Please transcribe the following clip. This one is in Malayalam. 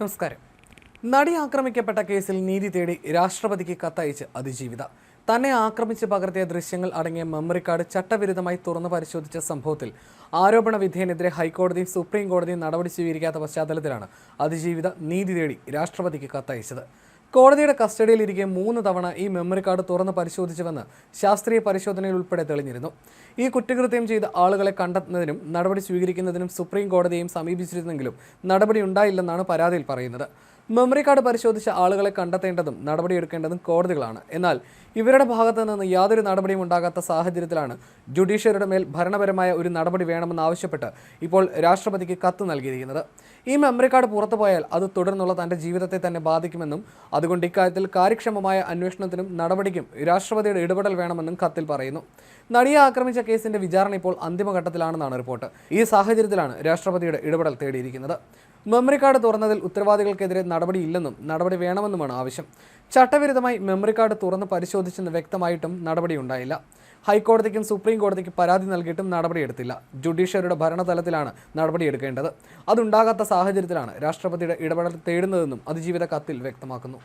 നമസ്കാരം. നടി ആക്രമിക്കപ്പെട്ട കേസിൽ നീതി തേടി രാഷ്ട്രപതിക്ക് കത്തയച്ച് അതിജീവിത. തന്നെ ആക്രമിച്ച് പകർത്തിയ ദൃശ്യങ്ങൾ അടങ്ങിയ മെമ്മറി കാർഡ് ചട്ടവിരുദ്ധമായി തുറന്നു പരിശോധിച്ച സംഭവത്തിൽ ആരോപണ വിധേയനെതിരെ ഹൈക്കോടതിയും സുപ്രീം കോടതിയും നടപടി സ്വീകരിക്കാത്ത പശ്ചാത്തലത്തിലാണ് അതിജീവിത നീതി തേടി രാഷ്ട്രപതിക്ക് കത്തയച്ചത്. കോടതിയുടെ കസ്റ്റഡിയിലിരിക്കെ മൂന്ന് തവണ ഈ മെമ്മറി കാർഡ് തുറന്ന് പരിശോധിച്ചുവെന്ന് ശാസ്ത്രീയ പരിശോധനയിൽ ഉൾപ്പെടെ തെളിഞ്ഞിരുന്നു. ഈ കുറ്റകൃത്യം ചെയ്ത ആളുകളെ കണ്ടെത്തുന്നതിനും നടപടി സ്വീകരിക്കുന്നതിനും സുപ്രീം കോടതിയെയും സമീപിച്ചിരുന്നെങ്കിലും നടപടി ഉണ്ടായില്ലെന്നാണ് പരാതിയിൽ പറയുന്നത്. മെമ്മറി കാർഡ് പരിശോധിച്ച ആളുകളെ കണ്ടെത്തേണ്ടതും നടപടിയെടുക്കേണ്ടതും കോടതികളാണ്. എന്നാൽ ഇവരുടെ ഭാഗത്തു നിന്ന് യാതൊരു നടപടിയും ഉണ്ടാകാത്ത സാഹചര്യത്തിലാണ് ജുഡീഷ്യറിയുടെ മേൽ ഭരണപരമായ ഒരു നടപടി വേണമെന്നാവശ്യപ്പെട്ട് ഇപ്പോൾ രാഷ്ട്രപതിക്ക് കത്ത് നൽകിയിരിക്കുന്നത്. ഈ മെമ്മറി കാർഡ് പുറത്തു പോയാൽ അത് തുടർന്നുള്ള തന്റെ ജീവിതത്തെ തന്നെ ബാധിക്കുമെന്നും അതുകൊണ്ട് ഇക്കാര്യത്തിൽ കാര്യക്ഷമമായ അന്വേഷണത്തിനും നടപടിക്കും രാഷ്ട്രപതിയുടെ ഇടപെടൽ വേണമെന്നും കത്തിൽ പറയുന്നു. നടിയെ ആക്രമിച്ച കേസിന്റെ വിചാരണ ഇപ്പോൾ അന്തിമഘട്ടത്തിലാണെന്നാണ് റിപ്പോർട്ട്. ഈ സാഹചര്യത്തിലാണ് രാഷ്ട്രപതിയുടെ ഇടപെടൽ തേടിയിരിക്കുന്നത്. മെമ്മറി കാർഡ് തുറന്നതിൽ ഉത്തരവാദികൾക്കെതിരെ നടപടിയില്ലെന്നും നടപടി വേണമെന്നുമാണ് ആവശ്യം. ചട്ടവിരുദ്ധമായി മെമ്മറി കാർഡ് തുറന്ന് പരിശോധിച്ചെന്ന് വ്യക്തമായിട്ടും നടപടിയുണ്ടായില്ല. ഹൈക്കോടതിക്കും സുപ്രീം കോടതിക്കും പരാതി നൽകിയിട്ടും നടപടിയെടുത്തില്ല. ജുഡീഷ്യറിയുടെ ഭരണതലത്തിലാണ് നടപടിയെടുക്കേണ്ടത്. അതുണ്ടാകാത്ത സാഹചര്യത്തിലാണ് രാഷ്ട്രപതിയുടെ ഇടപെടൽ തേടുന്നതെന്നും അതിജീവിത കത്തിൽ വ്യക്തമാക്കുന്നു.